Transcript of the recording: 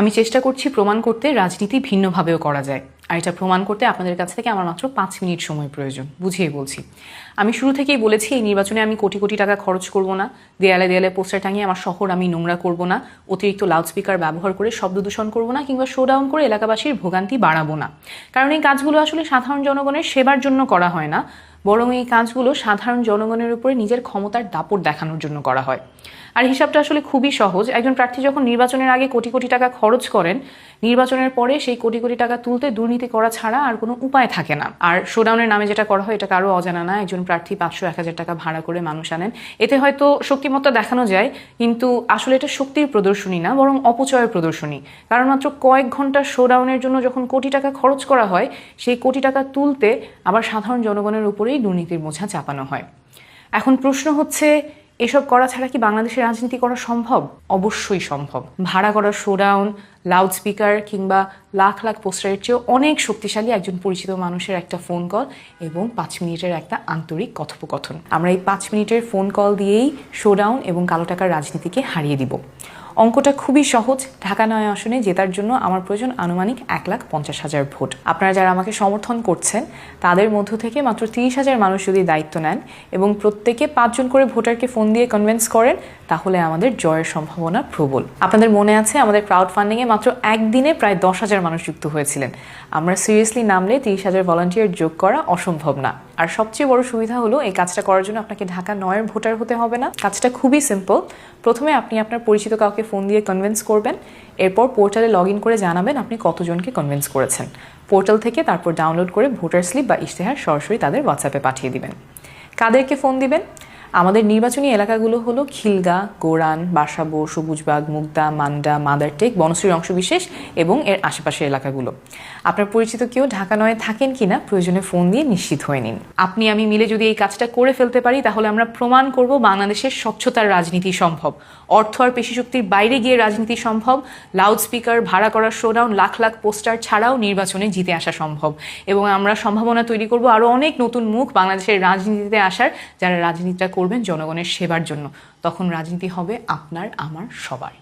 আমি চেষ্টা করছি প্রমাণ করতে রাজনীতি ভিন্নভাবেও করা যায়। আর এটা প্রমাণ করতে আপনাদের কাছ থেকে আমার মাত্র পাঁচ মিনিট সময় প্রয়োজন। বুঝিয়ে বলছি। আমি শুরু থেকেই বলেছি, এই নির্বাচনে আমি কোটি কোটি টাকা খরচ করব না। দেয়ালে দেয়ালে পোস্টার টাঙিয়ে আমার শহর আমি নোংরা করব না। অতিরিক্ত লাউডস্পিকার ব্যবহার করে শব্দ দূষণ করব না কিংবা শোডাউন করে এলাকাবাসীর ভোগান্তি বাড়াবো না। কারণ এই কাজগুলো আসলে সাধারণ জনগণের সেবার জন্য করা হয় না। বরং এই কাজগুলো সাধারণ জনগণের উপরে নিজের ক্ষমতার দাপট দেখানোর জন্য করা হয়। আর হিসাবটা আসলে খুবই সহজ। একজন প্রার্থী যখন নির্বাচনের আগে কোটি কোটি টাকা খরচ করেন, নির্বাচনের পরে সেই কোটি কোটি টাকা তুলতে দুর্নীতি করা ছাড়া আর কোনো উপায় থাকে না। আর শোডাউনের নামে যেটা করা হয় এটা কারও অজানা না, একজন প্রার্থী পাঁচশো এক হাজার টাকা ভাড়া করে মানুষ আনেন। এতে হয়তো শক্তিমত্তা দেখানো যায়, কিন্তু আসলে এটা শক্তির প্রদর্শনী না, বরং অপচয়ের প্রদর্শনী। কারণ মাত্র কয়েক ঘণ্টা শোডাউনের জন্য যখন কোটি টাকা খরচ করা হয়, সেই কোটি টাকা তুলতে আবার সাধারণ জনগণের উপরেই দুর্নীতির বোঝা চাপানো হয়। এখন প্রশ্ন হচ্ছে এসব করা ছাড়া কি বাংলাদেশের রাজনীতি করা সম্ভব? অবশ্যই সম্ভব। ভাড়া করা শোডাউন লাউডস্পিকার কিংবা লাখ লাখ পোস্টারের চেয়েও অনেক শক্তিশালী একজন পরিচিত মানুষের একটা ফোন কল এবং পাঁচ মিনিটের একটা আন্তরিক কথোপকথন। আমরা এই পাঁচ মিনিটের ফোন কল দিয়েই শোডাউন এবং কালো টাকার রাজনীতিকে হারিয়ে দিব। অঙ্কটা খুবই সহজ। ঢাকা নয় আসনে জেতার জন্য আমার প্রয়োজন আনুমানিক এক লাখ পঞ্চাশ হাজার ভোট। আপনারা যারা আমাকে সমর্থন করছেন, তাদের মধ্য থেকে মাত্র তিরিশ হাজার মানুষ যদি দায়িত্ব নেন এবং প্রত্যেকে পাঁচজন করে ভোটারকে ফোন দিয়ে কনভিন্স করেন, তাহলে আমাদের জয়ের সম্ভাবনা প্রবল। আপনাদের মনে আছে, আমাদের ক্রাউড ফান্ডিংয়ে মাত্র একদিনে প্রায় দশ হাজার মানুষ যুক্ত হয়েছিলেন। আমরা সিরিয়াসলি নামলে তিরিশ হাজার ভলান্টিয়ার যোগ করা অসম্ভব না। আর সবচেয়ে বড় সুবিধা হলো, এই কাজটা করার জন্য আপনাকে ঢাকা নয়ের ভোটার হতে হবে না। কাজটা খুবই সিম্পল প্রথমে আপনি আপনার পরিচিত কাউকে ফোন দিয়ে কনভিন্স করবেন। এরপর পোর্টালে লগ করে জানাবেন আপনি কতজনকে কনভিন্স করেছেন। পোর্টাল থেকে তারপর ডাউনলোড করে ভোটার স্লিপ বা ইশতেহার সরাসরি তাদের হোয়াটসঅ্যাপে পাঠিয়ে দিবেন। কাদেরকে ফোন দিবেন? আমাদের নির্বাচনী এলাকাগুলো হলো খিলগা, গোরান, বাসাবো, সবুজবাগ, মুগদা মান্ডা মাদারটেক, বনশ্রীর অংশবিশেষ এবং এর আশেপাশের এলাকাগুলো। আপনার পরিচিত কেউ ঢাকা নয় থাকেন কিনা প্রয়োজনে ফোন দিয়ে নিশ্চিত হয়ে নিন। আপনি, আমি মিলে যদি এই কাজটা করে ফেলতে পারি, তাহলে আমরা প্রমাণ করব বাংলাদেশের স্বচ্ছতার রাজনীতি সম্ভব। অর্থ আর পেশি শক্তির বাইরে গিয়ে রাজনীতি সম্ভব। লাউডস্পিকার ভাড়া করা শোডাউন লাখ লাখ পোস্টার ছাড়াও নির্বাচনে জিতে আসা সম্ভব। এবং আমরা সম্ভাবনা তৈরি করব আরও অনেক নতুন মুখ বাংলাদেশের রাজনীতিতে আসার, যারা রাজনীতিটা করবেন জনগণের সেবার জন্য। তখন রাজনীতি হবে আপনার আমার সবার।